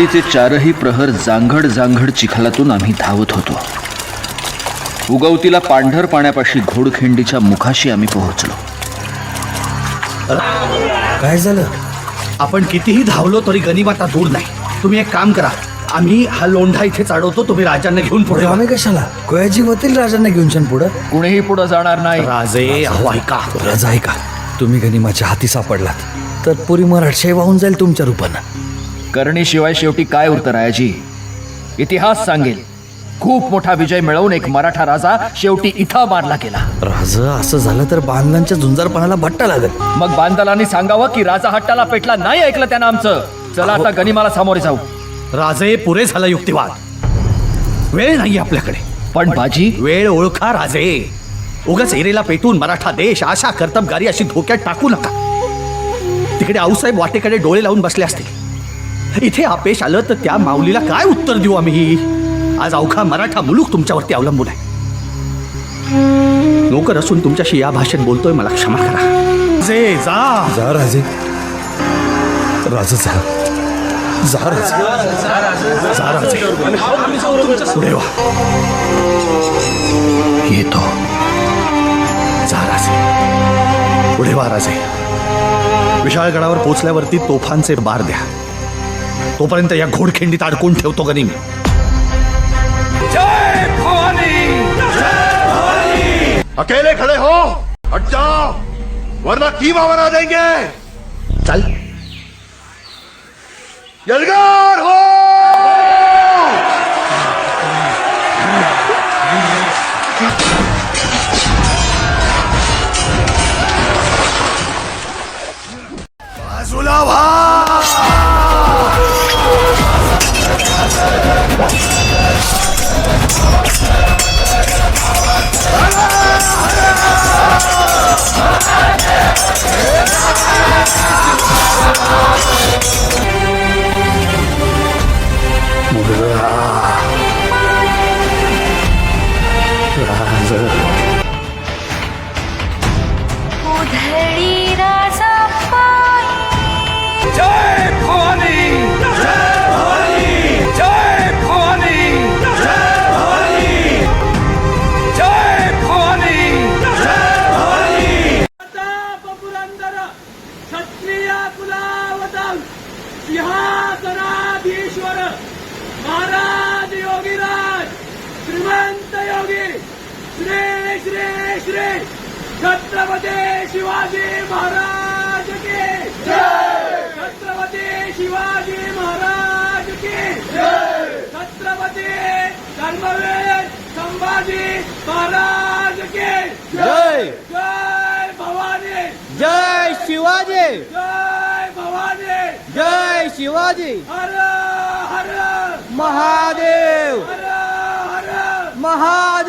रात्रीचे चारही प्रहर जांघड जांघड चिखलातून आम्ही धावत होतो. उगवतीला पांढर पाण्यापाशी घोडखिंडीच्या मुखाशी आम्ही पोहोचलो. काय झालं? आपण कितीही धावलो तरी गनिमाता दूर नाही. तुम्ही एक काम करा. आम्ही हा लोंढा इथे चढवतो तुम्ही राजांना घेऊन पुढे वा. आम्ही कशाला? कोयाजी होतील राजांना घेऊन छान पुढं. कुणीही पुढे जाणार नाही. राजे अहो ऐका. राजा आहे का तुम्ही गनिमाच्या हाती सापडलात. तर पुरी मराठशाही वाहून जाईल तुमच्या रूपानं. करणीशिवाय शेवटी काय उरतं रायाजी? इतिहास सांगेल. खूप मोठा विजय मिळवून एक मराठा राजा शेवटी इथं मारला गेला. राज असं झालं तर बांधलांच्या झुंजारपणाला भट्टा लागेल. मग बांदलांनी सांगावं की राजा हट्टाला पेटला नाही ऐकलं त्यानं आमचं? चला आता गनिमाला सामोरे जाऊ. राजे पुरे झाला युक्तिवाद. वेळ नाही आपल्याकडे. पण बाजी? वेळ ओळखा राजे. उगाच एरेला पेटून मराठा देश आशा कर्तबगारी अशी धोक्यात टाकू नका. तिकडे आऊसाहेब वाटेकडे डोळे लावून बसले असतील. इथे आपेश आलं तर त्या माऊलीला काय उत्तर देऊ आम्ही? आज अवघा मराठा मुलूक तुमच्यावरती अवलंबून आहे. नोकर असून तुमच्याशी या भाषेत बोलतोय मला क्षमा करा. जे जा. जा राजे. राजा जा. जा राजे. जा राजे. पुढे वा. येतो. जा राजे. पुढे वा राजे. विशाळगडावर पोचल्यावरती तोफांचे बार द्या. तोपर्यंत या घोडखिंडीत अडकून ठेवतो गनिमी अकेले खड़े हो? हट जाओ वरना कीमा बना देंगे? चल. यलगार हो! श्री श्री श्री छत्रपती शिवाजी महाराज की छत्रपती शिवाजी महाराज की छत्रपती धर्मवीर संभाजी महाराज की जय। जय भवानी। जय शिवाजी। जय भवानी। जय शिवाजी। हर हर। महादेव। हर हर। महादेव।